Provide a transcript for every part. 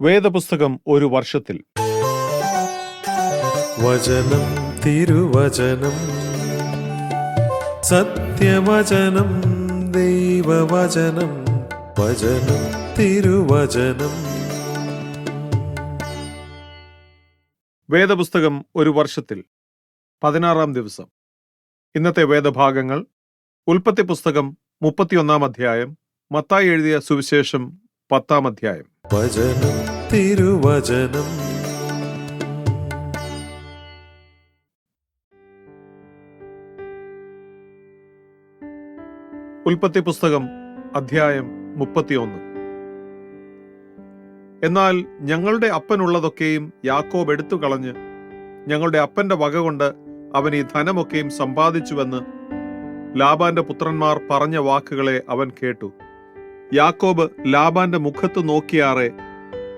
വേദപുസ്തകം ഒരു വർഷത്തിൽ. വചനം തിരുവചനം സത്യവചനം ദൈവവചനം വചനം തിരുവചനം. വേദപുസ്തകം ഒരു വർഷത്തിൽ. പതിനാറാം ദിവസം. ഇന്നത്തെ വേദഭാഗങ്ങൾ ഉൽപ്പത്തി പുസ്തകം മുപ്പത്തിയൊന്നാം അധ്യായം മത്തായി എഴുതിയ സുവിശേഷം പത്താം അധ്യായം. വചനം തിരുവചനം. ഉൽപ്പത്തി പുസ്തകം അധ്യായം മുപ്പത്തിയൊന്ന്. എന്നാൽ ഞങ്ങളുടെ അപ്പനുള്ളതൊക്കെയും യാക്കോബ് എടുത്തു കളഞ്ഞ് ഞങ്ങളുടെ അപ്പന്റെ വക കൊണ്ട് അവൻ ഈ ധനമൊക്കെയും സമ്പാദിച്ചുവെന്ന് ലാബാന്റെ പുത്രന്മാർ പറഞ്ഞ വാക്കുകളെ അവൻ കേട്ടു. യാക്കോബ് ലാബാന്റെ മുഖത്ത് നോക്കിയാറെ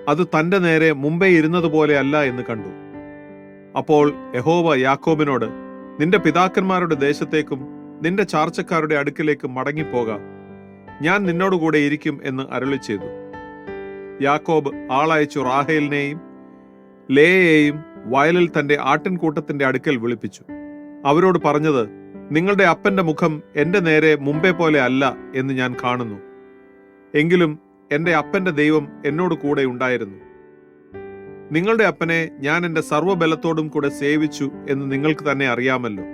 അത് തന്റെ നേരെ മുമ്പേ ഇരുന്നതുപോലെ അല്ല എന്ന് കണ്ടു. അപ്പോൾ യഹോവ യാക്കോബിനോട് നിന്റെ പിതാക്കന്മാരുടെ ദേശത്തേക്കും നിന്റെ ചാർച്ചക്കാരുടെ അടുക്കിലേക്കും മടങ്ങിപ്പോക. ഞാൻ നിന്നോടുകൂടെ ഇരിക്കും എന്ന് അരുളി ചെയ്തു യാക്കോബ് ആളയച്ചു റാഹേലിനെയും ലേയെയും വയലിൽ തന്റെ ആട്ടിൻകൂട്ടത്തിന്റെ അടുക്കൽ വിളിപ്പിച്ചു. അവരോട് പറഞ്ഞത് നിങ്ങളുടെ അപ്പന്റെ മുഖം എന്റെ നേരെ മുമ്പേ പോലെ അല്ല എന്ന് ഞാൻ കാണുന്നു. എങ്കിലും എന്റെ അപ്പന്റെ ദൈവം എന്നോട് കൂടെ ഉണ്ടായിരുന്നു. നിങ്ങളുടെ അപ്പനെ ഞാൻ എന്റെ സർവബലത്തോടും കൂടെ സേവിച്ചു എന്ന് നിങ്ങൾക്ക് തന്നെ അറിയാമല്ലോ.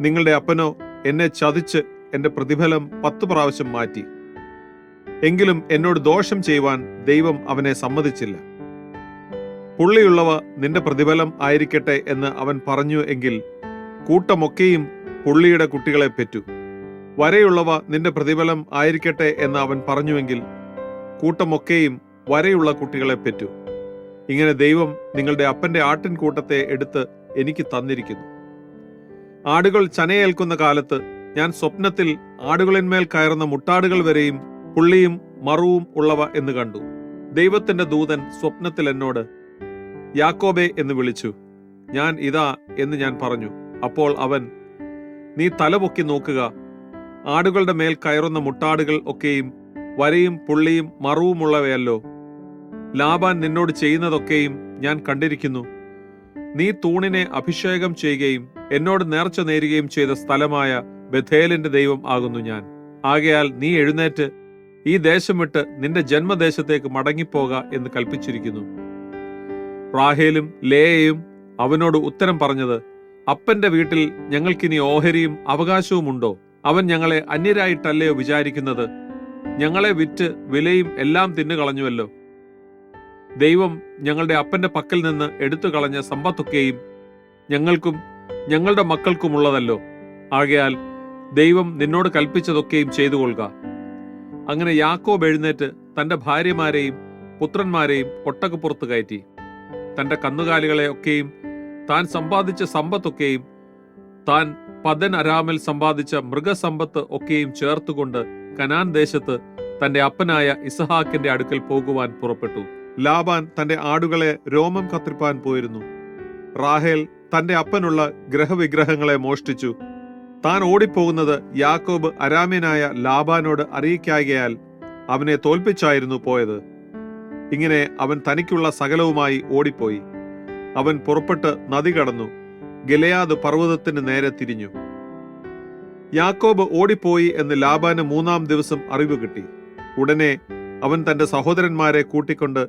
നിങ്ങളുടെ അപ്പനോ എന്നെ ചതിച്ച് എന്റെ പ്രതിഫലം പത്ത് പ്രാവശ്യം മാറ്റി. എങ്കിലും എന്നോട് ദോഷം ചെയ്യുവാൻ ദൈവം അവനെ സമ്മതിച്ചില്ല. പുള്ളിയുള്ളവ നിന്റെ പ്രതിഫലം ആയിരിക്കട്ടെ എന്ന് അവൻ പറഞ്ഞു എങ്കിൽ കൂട്ടമൊക്കെയും പുള്ളിയുടെ കുട്ടികളെ പെറ്റു. വരെയുള്ളവ നിന്റെ പ്രതിഫലം ആയിരിക്കട്ടെ എന്ന് അവൻ പറഞ്ഞുവെങ്കിൽ കൂട്ടമൊക്കെയും വരെയുള്ള കുട്ടികളെ പെറ്റു. ഇങ്ങനെ ദൈവം നിങ്ങളുടെ അപ്പന്റെ ആട്ടിൻകൂട്ടത്തെ എടുത്ത് എനിക്ക് തന്നിരിക്കുന്നു. ആടുകൾ ചനയേൽക്കുന്ന കാലത്ത് ഞാൻ സ്വപ്നത്തിൽ ആടുകളിന്മേൽ കയറുന്ന മുട്ടാടുകൾ വരെയും പുള്ളിയും മറുവും ഉള്ളവ എന്ന് കണ്ടു. ദൈവത്തിന്റെ ദൂതൻ സ്വപ്നത്തിൽ എന്നോട് യാക്കോബെ എന്ന് വിളിച്ചു. ഞാൻ ഇതാ എന്ന് ഞാൻ പറഞ്ഞു. അപ്പോൾ അവൻ നീ തലപൊക്കി നോക്കുക ആടുകളുടെ മേൽ കയറുന്ന മുട്ടാടുകൾ ഒക്കെയും വരയും പുള്ളിയും മറുവുമുള്ളവയല്ലോ. ലാബാൻ നിന്നോട് ചെയ്യുന്നതൊക്കെയും ഞാൻ കണ്ടിരിക്കുന്നു. നീ തൂണിനെ അഭിഷേകം ചെയ്യുകയും എന്നോട് നേർച്ച നേരുകയും ചെയ്ത സ്ഥലമായ ബഥേലിന്റെ ദൈവം ആകുന്നു ഞാൻ. ആകയാൽ നീ എഴുന്നേറ്റ് ഈ ദേശം വിട്ട് നിന്റെ ജന്മദേശത്തേക്ക് മടങ്ങിപ്പോക എന്ന് കൽപ്പിച്ചിരിക്കുന്നു. റാഹേലും ലേയയും അവനോട് ഉത്തരം പറഞ്ഞത് അപ്പന്റെ വീട്ടിൽ ഞങ്ങൾക്കിനി ഓഹരിയും അവകാശവുമുണ്ടോ? അവൻ ഞങ്ങളെ അന്യരായിട്ടല്ലയോ വിചാരിക്കുന്നത്? ഞങ്ങളെ വിറ്റ് വിലയും എല്ലാം തിന്നുകളഞ്ഞുവല്ലോ. ദൈവം ഞങ്ങളുടെ അപ്പന്റെ പക്കൽ നിന്ന് എടുത്തു കളഞ്ഞ സമ്പത്തൊക്കെയും ഞങ്ങൾക്കും ഞങ്ങളുടെ മക്കൾക്കുമുള്ളതല്ലോ. ആകയാൽ ദൈവം നിന്നോട് കൽപ്പിച്ചതൊക്കെയും ചെയ്തു കൊള്ളുക അങ്ങനെ യാക്കോബ് എഴുന്നേറ്റ് തന്റെ ഭാര്യമാരെയും പുത്രന്മാരെയും ഒട്ടകപ്പുറത്ത് കയറ്റി. തന്റെ കന്നുകാലികളെ ഒക്കെയും താൻ സമ്പാദിച്ച സമ്പത്തൊക്കെയും താൻ പതൻ അരാമിൽ സമ്പാദിച്ച മൃഗസമ്പത്ത് ഒക്കെയും ചേർത്തുകൊണ്ട് കനാൻ ദേശത്ത് തന്റെ അപ്പനായ ഇസഹാക്കിന്റെ അടുക്കൽ പോകുവാൻ പുറപ്പെട്ടു. ലാബാൻ തന്റെ ആടുകളെ രോമം കത്തിരിപ്പാൻ പോയിരുന്നു. റാഹേൽ തന്റെ അപ്പനുള്ള ഗ്രഹവിഗ്രഹങ്ങളെ മോഷ്ടിച്ചു. താൻ ഓടിപ്പോകുന്നത് യാക്കോബ് അരാമ്യനായ ലാബാനോട് അറിയിക്കായകയാൽ അവനെ തോൽപ്പിച്ചായിരുന്നു പോയത്. ഇങ്ങനെ അവൻ തനിക്കുള്ള സകലവുമായി ഓടിപ്പോയി. അവൻ പുറപ്പെട്ട് നദി കടന്നു. ഗലയാദ് പർവതത്തിന് നേരെ തിരിഞ്ഞു. യാക്കോബ് ഓടിപ്പോയി എന്ന് ലാബാന് മൂന്നാം ദിവസം അറിവ് കിട്ടി. ഉടനെ അവൻ തന്റെ സഹോദരന്മാരെ കൂട്ടിക്കൊണ്ട്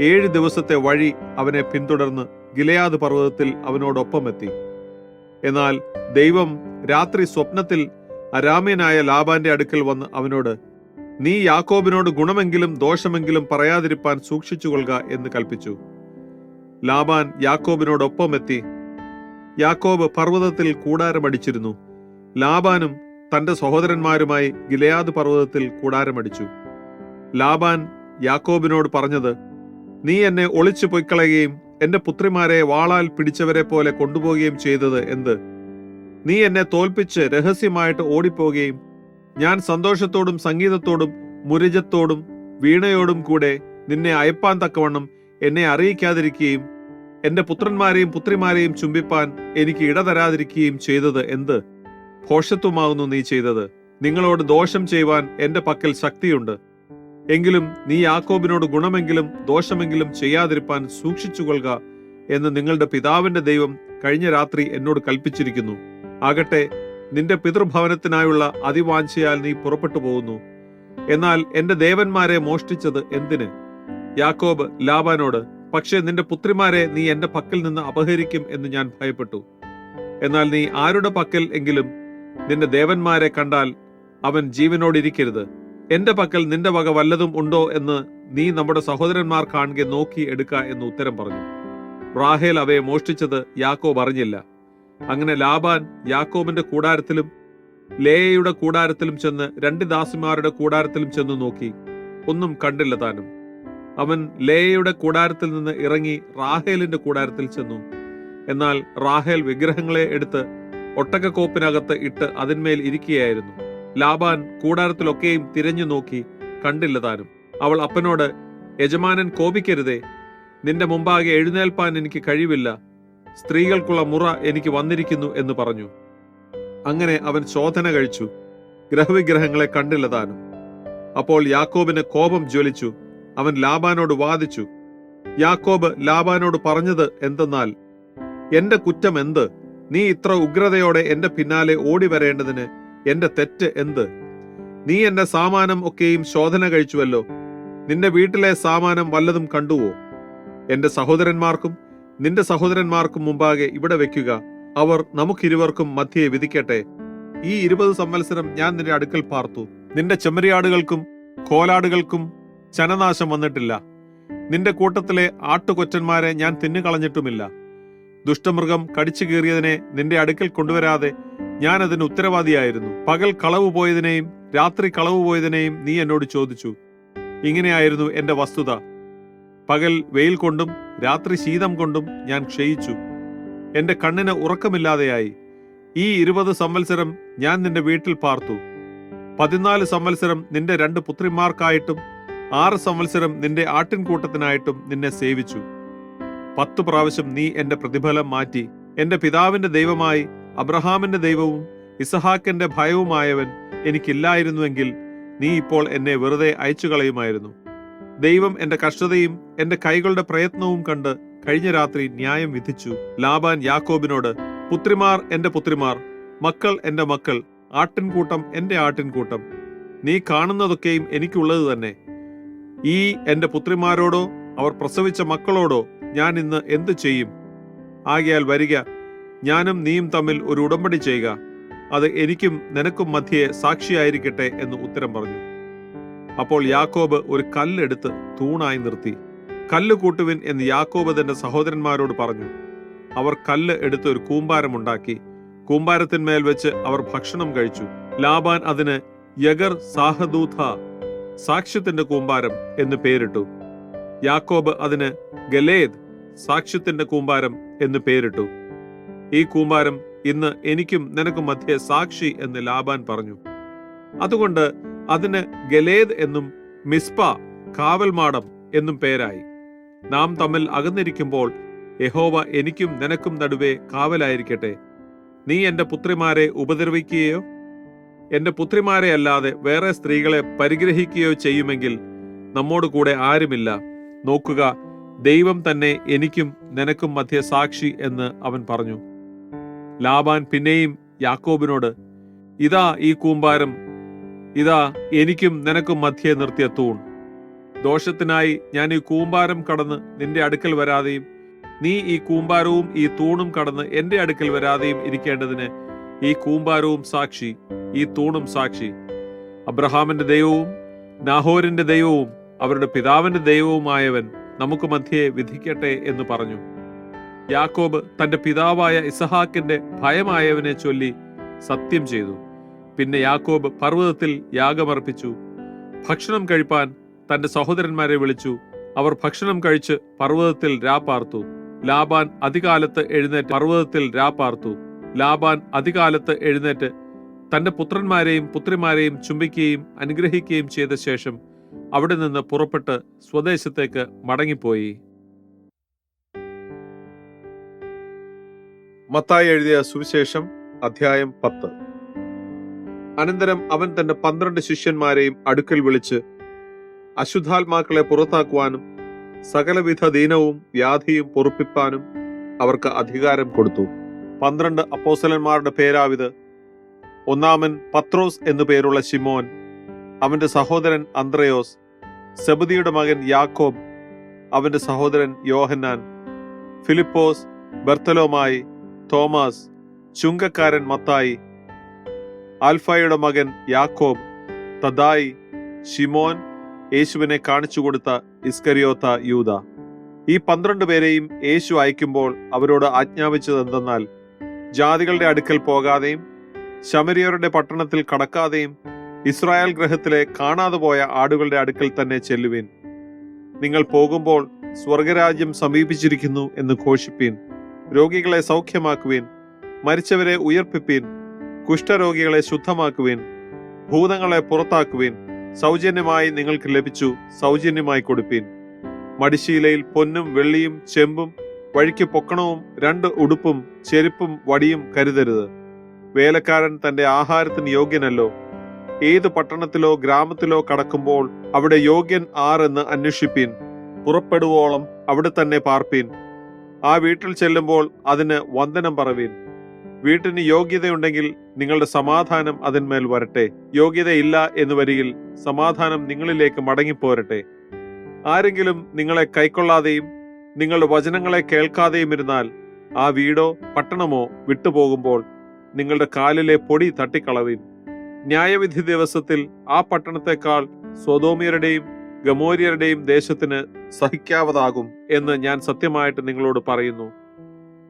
ഏഴ് ദിവസത്തെ വഴി അവനെ പിന്തുടർന്ന് ഗിലയാദ് പർവതത്തിൽ അവനോടൊപ്പമെത്തി എന്നാൽ ദൈവം രാത്രി സ്വപ്നത്തിൽ അരാമ്യനായ ലാബാന്റെ അടുക്കൽ വന്ന് അവനോട് നീ യാക്കോബിനോട് ഗുണമെങ്കിലും ദോഷമെങ്കിലും പറയാതിരിപ്പാൻ സൂക്ഷിച്ചുകൊള്ളുക എന്ന് കൽപ്പിച്ചു. ലാബാൻ യാക്കോബിനോടൊപ്പം എത്തി യാക്കോബ് പർവതത്തിൽ കൂടാരമടിച്ചിരുന്നു. ലാബാനും തന്റെ സഹോദരന്മാരുമായി ഗിലയാദ് പർവതത്തിൽ കൂടാരമടിച്ചു. ലാബാൻ യാക്കോബിനോട് പറഞ്ഞത് നീ എന്നെ ഒളിച്ചു പൊയ്ക്കളയുകയും എന്റെ പുത്രിമാരെ വാളാൽ പിടിച്ചവരെ പോലെ കൊണ്ടുപോവുകയും ചെയ്തത് എന്ത്? നീ എന്നെ തോൽപ്പിച്ച് രഹസ്യമായിട്ട് ഓടിപ്പോകുകയും ഞാൻ സന്തോഷത്തോടും സംഗീതത്തോടും മുരജത്തോടും വീണയോടും കൂടെ നിന്നെ അയപ്പാൻ തക്കവണ്ണം എന്നെ അറിയിക്കാതിരിക്കുകയും എന്റെ പുത്രന്മാരെയും പുത്രിമാരെയും ചുംബിപ്പാൻ എനിക്ക് ഇടതരാതിരിക്കുകയും ചെയ്തത് എന്ത്? ഭോഷത്വമാകുന്നു നീ ചെയ്തത്. നിങ്ങളോട് ദോഷം ചെയ്യുവാൻ എന്റെ പക്കൽ ശക്തിയുണ്ട്. എങ്കിലും നീ യാക്കോബിനോട് ഗുണമെങ്കിലും ദോഷമെങ്കിലും ചെയ്യാതിരിപ്പാൻ സൂക്ഷിച്ചുകൊള്ളുക എന്ന് നിങ്ങളുടെ പിതാവിന്റെ ദൈവം കഴിഞ്ഞ രാത്രി എന്നോട് കൽപ്പിച്ചിരിക്കുന്നു. ആകട്ടെ നിന്റെ പിതൃഭവനത്തിനായുള്ള അതിവാഞ്ചയാൽ നീ പുറപ്പെട്ടു പോകുന്നു. എന്നാൽ എന്റെ ദേവന്മാരെ മോഷ്ടിച്ചത് എന്തിന്? യാക്കോബ് ലാബാനോട് പക്ഷേ നിന്റെ പുത്രിമാരെ നീ എന്റെ പക്കൽ നിന്ന് അപഹരിക്കും എന്ന് ഞാൻ ഭയപ്പെട്ടു. എന്നാൽ നീ ആരുടെ പക്കൽ എങ്കിലും നിന്റെ ദേവന്മാരെ കണ്ടാൽ അവൻ ജീവനോടിരിക്കരുത്. എന്റെ പക്കൽ നിന്റെ വക വല്ലതും ഉണ്ടോ എന്ന് നീ നമ്മുടെ സഹോദരന്മാർ കാണുക നോക്കി എടുക്ക എന്ന് ഉത്തരം പറഞ്ഞു. റാഹേൽ അവയെ മോഷ്ടിച്ചത് യാക്കോബ് അറിഞ്ഞില്ല. അങ്ങനെ ലാബാൻ യാക്കോബിന്റെ കൂടാരത്തിലും ലേയയുടെ കൂടാരത്തിലും ചെന്ന് രണ്ട് ദാസിമാരുടെ കൂടാരത്തിലും ചെന്ന് നോക്കി. ഒന്നും കണ്ടില്ല താനും. അവൻ ലേയയുടെ കൂടാരത്തിൽ നിന്ന് ഇറങ്ങി റാഹേലിന്റെ കൂടാരത്തിൽ ചെന്നു. എന്നാൽ റാഹേൽ വിഗ്രഹങ്ങളെ എടുത്ത് ഒട്ടകക്കോപ്പിനകത്ത് ഇട്ട് അതിന്മേൽ ഇരിക്കുകയായിരുന്നു. ലാബാൻ കൂടാരത്തിലൊക്കെയും തിരഞ്ഞു നോക്കി കണ്ടില്ല താനും. അവൾ അപ്പനോട് യജമാനൻ കോപിക്കരുതേ. നിന്റെ മുമ്പാകെ എഴുന്നേൽപ്പാൻ എനിക്ക് കഴിവില്ല. സ്ത്രീകൾക്കുള്ള മുറ എനിക്ക് വന്നിരിക്കുന്നു എന്ന് പറഞ്ഞു. അങ്ങനെ അവൻ ശോധന കഴിച്ചു. ഗ്രഹവിഗ്രഹങ്ങളെ കണ്ടില്ല താനും. അപ്പോൾ യാക്കോബിന് കോപം ജ്വലിച്ചു. അവൻ ലാബാനോട് വാദിച്ചു യാക്കോബ് ലാബാനോട് പറഞ്ഞത് എന്തെന്നാൽ എന്റെ കുറ്റം എന്ത്? നീ ഇത്ര ഉഗ്രതയോടെ എന്റെ പിന്നാലെ ഓടി വരേണ്ടതിന് എന്റെ തെറ്റ് എന്ത്? നീ എന്റെ സാമാനം ഒക്കെയും ശോധന കഴിച്ചുവല്ലോ. നിന്റെ വീട്ടിലെ സാമാനം വല്ലതും കണ്ടുവോ? എന്റെ സഹോദരന്മാർക്കും നിന്റെ സഹോദരന്മാർക്കും മുമ്പാകെ ഇവിടെ വെക്കുക. അവർ നമുക്കിരുവർക്കും മധ്യയെ വിധിക്കട്ടെ. ഈ ഇരുപത് സംവത്സരം ഞാൻ നിന്റെ അടുക്കൽ പാർത്തു. നിന്റെ ചെമ്മരിയാടുകൾക്കും കോലാടുകൾക്കും ചനനാശം വന്നിട്ടില്ല. നിന്റെ കൂട്ടത്തിലെ ആട്ടുകൊറ്റന്മാരെ ഞാൻ തിന്നുകളഞ്ഞിട്ടുമില്ല. ദുഷ്ടമൃഗം കടിച്ചു കീറിയതിനെ നിന്റെ അടുക്കൽ കൊണ്ടുവരാതെ ഞാൻ അതിന് ഉത്തരവാദിയായിരുന്നു. പകൽ കളവ് പോയതിനെയും രാത്രി കളവ് പോയതിനെയും നീ എന്നോട് ചോദിച്ചു. ഇങ്ങനെയായിരുന്നു എന്റെ വസ്തുത. പകൽ വെയിൽ കൊണ്ടും രാത്രി ശീതം കൊണ്ടും ഞാൻ ക്ഷയിച്ചു. എന്റെ കണ്ണിന് ഉറക്കമില്ലാതെയായി. ഈ ഇരുപത് സംവത്സരം ഞാൻ നിന്റെ വീട്ടിൽ പാർത്തു. പതിനാല് സംവത്സരം നിന്റെ രണ്ട് പുത്രിമാർക്കായിട്ടും ആറ് സംവത്സരം നിന്റെ ആട്ടിൻകൂട്ടത്തിനായിട്ടും നിന്നെ സേവിച്ചു. പത്തു പ്രാവശ്യം നീ എന്റെ പ്രതിഫലം മാറ്റി എന്റെ പിതാവിന്റെ ദൈവമായി അബ്രഹാമിന്റെ ദൈവവും ഇസഹാക്കിന്റെ ഭയവുമായവൻ എനിക്കില്ലായിരുന്നുവെങ്കിൽ നീ ഇപ്പോൾ എന്നെ വെറുതെ അയച്ചു കളയുമായിരുന്നു ദൈവം എന്റെ കഷ്ടതയും എന്റെ കൈകളുടെ പ്രയത്നവും കണ്ട് കഴിഞ്ഞ രാത്രി ന്യായം വിധിച്ചു. ലാബാൻ യാക്കോബിനോട് പുത്രിമാർ എന്റെ പുത്രിമാർ മക്കൾ എന്റെ മക്കൾ ആട്ടിൻകൂട്ടം എന്റെ ആട്ടിൻകൂട്ടം. നീ കാണുന്നതൊക്കെയും എനിക്കുള്ളത് തന്നെ. ഈ എന്റെ പുത്രിമാരോടോ അവർ പ്രസവിച്ച മക്കളോടോ ഞാൻ ഇന്ന് എന്തു ചെയ്യും? ആകയാൽ വരിക ഞാനും നീയും തമ്മിൽ ഒരു ഉടമ്പടി ചെയ്യുക. അത് എനിക്കും നിനക്കും മധ്യേ സാക്ഷിയായിരിക്കട്ടെ എന്ന് ഉത്തരം പറഞ്ഞു. അപ്പോൾ യാക്കോബ് ഒരു കല്ലെടുത്ത് തൂണായി നിർത്തി. കല്ല് കൂട്ടുവിൻ എന്ന് യാക്കോബ് തന്റെ സഹോദരന്മാരോട് പറഞ്ഞു. അവർ കല്ല് എടുത്ത് ഒരു കൂമ്പാരമുണ്ടാക്കി കൂമ്പാരത്തിന്മേൽ വെച്ച് അവർ ഭക്ഷണം കഴിച്ചു. ലാബാൻ അതിന് യഗർ സാഹദൂഥ സാക്ഷ്യത്തിന്റെ കൂമ്പാരം എന്ന് പേരിട്ടു. യാക്കോബ് അതിന് ഗലേദ് സാക്ഷ്യത്തിന്റെ കൂമ്പാരം എന്ന് പേരിട്ടു. ഈ കൂമ്പാരം ഇന്ന് എനിക്കും നിനക്കും മധ്യേ സാക്ഷി എന്ന് ലാബാൻ പറഞ്ഞു. അതുകൊണ്ട് അതിന് ഗലേദ് എന്നും മിസ്പ കാവൽമാടം എന്നും പേരായി. നാം തമ്മിൽ അകന്നിരിക്കുമ്പോൾ യഹോവ എനിക്കും നിനക്കും നടുവേ കാവലായിരിക്കട്ടെ. നീ എന്റെ പുത്രിമാരെ ഉപദ്രവിക്കുകയോ? എന്റെ പുത്രിമാരെ അല്ലാതെ വേറെ സ്ത്രീകളെ പരിഗ്രഹിക്കുകയോ ചെയ്യുമെങ്കിൽ നമ്മോട് കൂടെ ആരുമില്ല. നോക്കുക ദൈവം തന്നെ എനിക്കും നിനക്കും മധ്യ സാക്ഷി എന്ന് അവൻ പറഞ്ഞു. ലാബാൻ പിന്നെയും യാക്കോബിനോട് ഇതാ ഈ കൂമ്പാരം ഇതാ എനിക്കും നിനക്കും മധ്യേ നിർത്തിയ തൂൺ. ദോഷത്തിനായി ഞാൻ ഈ കൂമ്പാരം കടന്ന് നിന്റെ അടുക്കൽ വരാതെയും നീ ഈ കൂമ്പാരവും ഈ തൂണും കടന്ന് എന്റെ അടുക്കൽ വരാതെയും ഇരിക്കേണ്ടതിന് ഈ കൂമ്പാരവും സാക്ഷി ഈ തൂണും സാക്ഷി. അബ്രഹാമിന്റെ ദൈവവും നാഹോരിന്റെ ദൈവവും അവരുടെ പിതാവിന്റെ ദൈവവുമായവൻ നമുക്ക് മധ്യേ വിധിക്കട്ടെ എന്ന് പറഞ്ഞു. യാക്കോബ് തന്റെ പിതാവായ ഇസഹാക്കിന്റെ ഭയമായവനെ ചൊല്ലി സത്യം ചെയ്തു. പിന്നെ യാക്കോബ് പർവതത്തിൽ യാഗമർപ്പിച്ചു. ഭക്ഷണം കഴിപ്പാൻ തന്റെ സഹോദരന്മാരെ വിളിച്ചു. അവർ ഭക്ഷണം കഴിച്ച് പർവതത്തിൽ രാപ്പാർത്തു ലാബാൻ അധികാലത്ത് എഴുന്നേറ്റ് പർവതത്തിൽ രാപ്പാർത്തു ലാബാൻ അധികാലത്ത് എഴുന്നേറ്റ് തന്റെ പുത്രന്മാരെയും പുത്രിമാരെയും ചുംബിക്കുകയും അനുഗ്രഹിക്കുകയും ചെയ്ത ശേഷം അവിടെ നിന്ന് പുറപ്പെട്ട് സ്വദേശത്തേക്ക് മടങ്ങിപ്പോയി. മത്തായി എഴുതിയ സുവിശേഷം അധ്യായം പത്ത്. അനന്തരം അവൻ തന്റെ പന്ത്രണ്ട് ശിഷ്യന്മാരെയും അടുക്കൽ വിളിച്ച് അശുദ്ധാത്മാക്കളെ പുറത്താക്കുവാനും സകലവിധ ദീനവും വ്യാധിയും പൊറുപ്പിപ്പാനും അവർക്ക് അധികാരം കൊടുത്തു. പന്ത്രണ്ട് അപ്പോസലന്മാരുടെ പേരാവിത്. ഒന്നാമൻ പത്രോസ് എന്നു പേരുള്ള ശിമോൻ അവന്റെ സഹോദരൻ അന്ത്രയോസ് സെബദിയുടെ മകൻ യാക്കോബ് അവന്റെ സഹോദരൻ യോഹന്നാൻ ഫിലിപ്പോസ് ബർത്തലോമായി തോമസ് ചുങ്കക്കാരൻ മത്തായി ആൽഫായുടെ മകൻ യാക്കോബ് തദായി ഷിമോൻ യേശുവിനെ കാണിച്ചു കൊടുത്ത ഇസ്കരിയോത്ത യൂത. ഈ പന്ത്രണ്ട് പേരെയും യേശു അയക്കുമ്പോൾ അവരോട് ആജ്ഞാപിച്ചത് എന്തെന്നാൽ ജാതികളുടെ അടുക്കൽ പോകാതെയും ശമരിയരുടെ പട്ടണത്തിൽ കടക്കാതെയും ഇസ്രായേൽ ഗ്രഹത്തിലെ കാണാതെ പോയ ആടുകളുടെ അടുക്കൽ തന്നെ ചെല്ലുവിൻ. നിങ്ങൾ പോകുമ്പോൾ സ്വർഗരാജ്യം സമീപിച്ചിരിക്കുന്നു എന്ന് ഘോഷിപ്പീൻ. രോഗികളെ സൗഖ്യമാക്കുവിൻ. മരിച്ചവരെ ഉയർപ്പിപ്പീൻ. കുഷ്ഠരോഗികളെ ശുദ്ധമാക്കുവിൻ. ഭൂതങ്ങളെ പുറത്താക്കുവിൻ. സൗജന്യമായി നിങ്ങൾക്ക് ലഭിച്ചു സൗജന്യമായി കൊടുപ്പീൻ. മടിശീലയിൽ പൊന്നും വെള്ളിയും ചെമ്പും വഴിക്ക് പൊക്കണവും രണ്ട് ഉടുപ്പും ചെരുപ്പും വടിയും കരുതരുത്. വേലക്കാരൻ തന്റെ ആഹാരത്തിന് യോഗ്യനല്ലോ. ഏത് പട്ടണത്തിലോ ഗ്രാമത്തിലോ കടക്കുമ്പോൾ അവിടെ യോഗ്യൻ ആരെന്ന് അന്വേഷിപ്പിൻ. പുറപ്പെടുവോളം അവിടെ തന്നെ പാർപ്പീൻ. ആ വീട്ടിൽ ചെല്ലുമ്പോൾ അതിന് വന്ദനം പറവീൻ. വീട്ടിന് യോഗ്യതയുണ്ടെങ്കിൽ നിങ്ങളുടെ സമാധാനം അതിന്മേൽ വരട്ടെ. യോഗ്യതയില്ല എന്ന് വരികിൽ സമാധാനം നിങ്ങളിലേക്ക് മടങ്ങിപ്പോരട്ടെ. ആരെങ്കിലും നിങ്ങളെ കൈക്കൊള്ളാതെയും നിങ്ങളുടെ വചനങ്ങളെ കേൾക്കാതെയും ഇരുന്നാൽ ആ വീടോ പട്ടണമോ വിട്ടുപോകുമ്പോൾ നിങ്ങളുടെ കാലിലെ പൊടി തട്ടിക്കളവിൻ. ന്യായവിധി ദിവസത്തിൽ ആ പട്ടണത്തെക്കാൾ സ്വതോമിയരുടെയും ഗമോരിയരുടെയും ദേശത്തിന് സഹിക്കാവതാകും എന്ന് ഞാൻ സത്യമായിട്ട് നിങ്ങളോട് പറയുന്നു.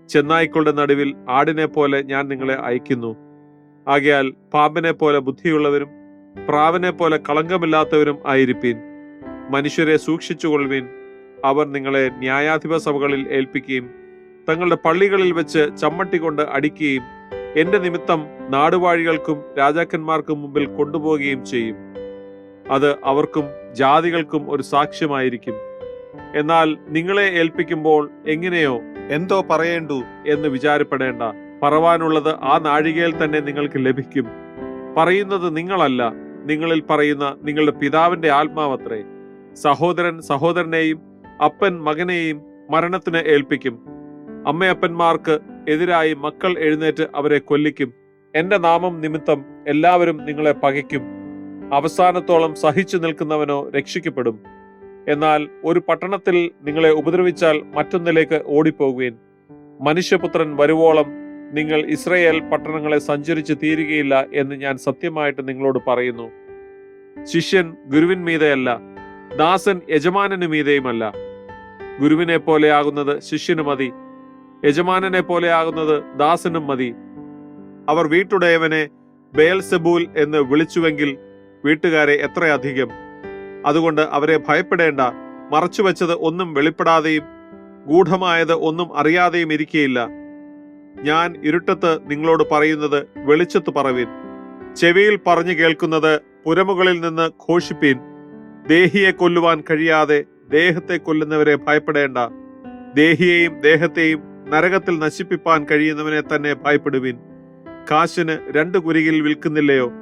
ചെന്നായ്ക്കളുടെ നടുവിൽ ആടിനെ പോലെ ഞാൻ നിങ്ങളെ അയക്കുന്നു. ആകയാൽ പാമ്പിനെ പോലെ ബുദ്ധിയുള്ളവരും പ്രാവിനെ പോലെ കളങ്കമില്ലാത്തവരും ആയിരിപ്പീൻ. മനുഷ്യരെ സൂക്ഷിച്ചുകൊള്ളുവിൻ. അവർ നിങ്ങളെ ന്യായാധിപ സഭകളിൽ ഏൽപ്പിക്കുകയും തങ്ങളുടെ പള്ളികളിൽ വെച്ച് ചമ്മട്ടി കൊണ്ട് അടിക്കുകയും എന്റെ നിമിത്തം നാടുവാഴികൾക്കും രാജാക്കന്മാർക്കും മുമ്പിൽ കൊണ്ടുപോവുകയും ചെയ്യും. അത് അവർക്കും ജാതികൾക്കും ഒരു സാക്ഷ്യമായിരിക്കും. എന്നാൽ നിങ്ങളെ ഏൽപ്പിക്കുമ്പോൾ എങ്ങനെയോ എന്തോ പറയേണ്ടു എന്ന് വിചാരപ്പെടേണ്ട. പറവാനുള്ളത് ആ നാഴികയിൽ തന്നെ നിങ്ങൾക്ക് ലഭിക്കും. പറയുന്നത് നിങ്ങളല്ല നിങ്ങളിൽ പറയുന്ന നിങ്ങളുടെ പിതാവിന്റെ ആത്മാവത്രേ. സഹോദരൻ സഹോദരനെയും അപ്പൻ മകനെയും മരണത്തിന് ഏൽപ്പിക്കും. അമ്മയപ്പന്മാർക്ക് എതിരായി മക്കൾ എഴുന്നേറ്റ് അവരെ കൊല്ലിക്കും. എന്റെ നാമം നിമിത്തം എല്ലാവരും നിങ്ങളെ പകയ്ക്കും. അവസാനത്തോളം സഹിച്ചു നിൽക്കുന്നവനോ രക്ഷിക്കപ്പെടും. എന്നാൽ ഒരു പട്ടണത്തിൽ നിങ്ങളെ ഉപദ്രവിച്ചാൽ മറ്റൊന്നിലേക്ക് ഓടിപ്പോകുകയും മനുഷ്യപുത്രൻ വരുവോളം നിങ്ങൾ ഇസ്രയേൽ പട്ടണങ്ങളെ സഞ്ചരിച്ച് തീരുകയില്ല എന്ന് ഞാൻ സത്യമായിട്ട് നിങ്ങളോട് പറയുന്നു. ശിഷ്യൻ ഗുരുവിൻ മീതെയല്ല. ദാസൻ യജമാനനു മീതെയുമല്ല. ഗുരുവിനെ പോലെയാകുന്നത് ശിഷ്യന് മതി. യജമാനനെ പോലെയാകുന്നത് ദാസനും മതി. അവർ വീട്ടുടയവനെ ബേൽസബൂൽ എന്ന് വിളിച്ചുവെങ്കിൽ വീട്ടുകാരെ എത്രയധികം അതുകൊണ്ട് അവരെ ഭയപ്പെടേണ്ട. മറച്ചുവെച്ചത് ഒന്നും വെളിപ്പെടാതെയും ഗൂഢമായത് ഒന്നും അറിയാതെയും ഇരിക്കയില്ല. ഞാൻ ഇരുട്ടത്ത് നിങ്ങളോട് പറയുന്നത് വെളിച്ചത്ത് പറവീൻ. ചെവിയിൽ പറഞ്ഞു കേൾക്കുന്നത് പുരമുകളിൽ നിന്ന് ഘോഷിപ്പീൻ. ദേഹിയെ കൊല്ലുവാൻ കഴിയാതെ ദേഹത്തെ കൊല്ലുന്നവരെ ഭയപ്പെടേണ്ട. ദേഹിയെയും ദേഹത്തെയും നരകത്തിൽ നശിപ്പിപ്പാൻ കഴിയുന്നവനെ തന്നെ ഭയപ്പെടുവിൻ. കാശിന് രണ്ട് കുരികിൽ വിൽക്കുന്നില്ലയോ?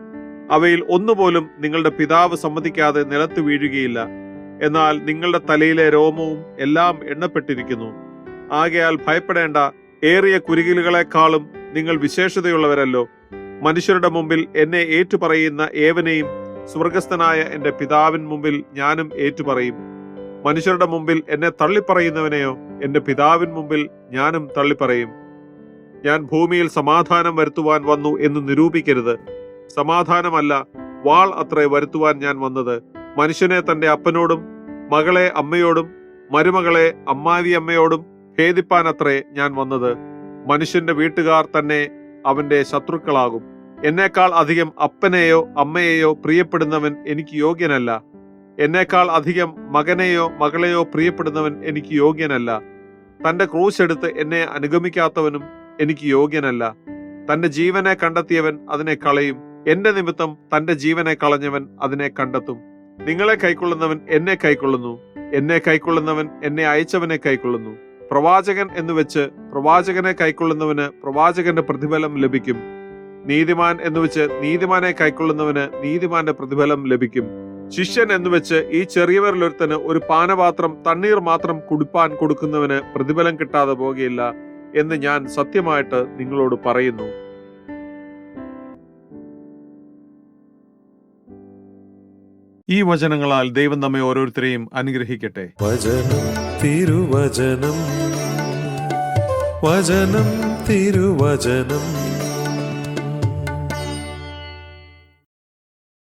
അവയിൽ ഒന്നുപോലും നിങ്ങളുടെ പിതാവ് സമ്മതിക്കാതെ നിലത്ത് വീഴുകയില്ല. എന്നാൽ നിങ്ങളുടെ തലയിലെ രോമവും എല്ലാം എണ്ണപ്പെട്ടിരിക്കുന്നു. ആകയാൽ ഭയപ്പെടേണ്ട ഏറിയ കുരുകിലുകളെക്കാളും നിങ്ങൾ വിശേഷതയുള്ളവരല്ലോ. മനുഷ്യരുടെ മുമ്പിൽ എന്നെ ഏറ്റുപറയുന്ന ഏവനെയും സ്വർഗസ്ഥനായ എന്റെ പിതാവിൻ മുമ്പിൽ ഞാനും ഏറ്റുപറയും. മനുഷ്യരുടെ മുമ്പിൽ എന്നെ തള്ളിപ്പറയുന്നവനെയോ എന്റെ പിതാവിൻ മുമ്പിൽ ഞാനും തള്ളിപ്പറയും. ഞാൻ ഭൂമിയിൽ സമാധാനം വരുത്തുവാൻ വന്നു എന്ന് നിരൂപിക്കരുത്. സമാധാനമല്ല വാൾ അത്രേ വരുത്തുവാൻ ഞാൻ വന്നത്. മനുഷ്യനെ തന്റെ അപ്പനോടും മകളെ അമ്മയോടും മരുമകളെ അമ്മാവി അമ്മയോടും ഭേദിപ്പാൻ അത്രേ ഞാൻ വന്നത്. മനുഷ്യന്റെ വീട്ടുകാർ തന്നെ അവന്റെ ശത്രുക്കളാകും. എന്നേക്കാൾ അധികം അപ്പനെയോ അമ്മയെയോ പ്രിയപ്പെടുന്നവൻ എനിക്ക് യോഗ്യനല്ല. എന്നേക്കാൾ അധികം മകനെയോ മകളെയോ പ്രിയപ്പെടുന്നവൻ എനിക്ക് യോഗ്യനല്ല. തന്റെ ക്രൂശ് എടുത്ത് എന്നെ അനുഗമിക്കാത്തവനും എനിക്ക് യോഗ്യനല്ല. തന്റെ ജീവനെ കണ്ടെത്തിയവൻ അതിനെ കളയും. എന്റെ നിമിത്തം തന്റെ ജീവനെ കളഞ്ഞവൻ അതിനെ കണ്ടെത്തും. നിങ്ങളെ കൈക്കൊള്ളുന്നവൻ എന്നെ കൈക്കൊള്ളുന്നു. എന്നെ കൈക്കൊള്ളുന്നവൻ എന്നെ അയച്ചവനെ കൈക്കൊള്ളുന്നു. പ്രവാചകൻ എന്ന് വെച്ച് പ്രവാചകനെ കൈക്കൊള്ളുന്നവന് പ്രവാചകന്റെ പ്രതിഫലം ലഭിക്കും. നീതിമാൻ എന്ന് വെച്ച് നീതിമാനെ കൈക്കൊള്ളുന്നവന് നീതിമാന്റെ പ്രതിഫലം ലഭിക്കും. ശിഷ്യൻ എന്ന് വെച്ച് ഈ ചെറിയവരിലൊരുത്തന് ഒരു പാനപാത്രം തണ്ണീർ മാത്രം കുടിപ്പാൻ കൊടുക്കുന്നവന് പ്രതിഫലം കിട്ടാതെ പോകുകയില്ല എന്ന് ഞാൻ സത്യമായിട്ട് നിങ്ങളോട് പറയുന്നു. ഈ വചനങ്ങളാൽ ദൈവം നമ്മെ ഓരോരുത്തരെയും അനുഗ്രഹിക്കട്ടെ. വചനം തിരുവചനം. വചനം തിരുവചനം.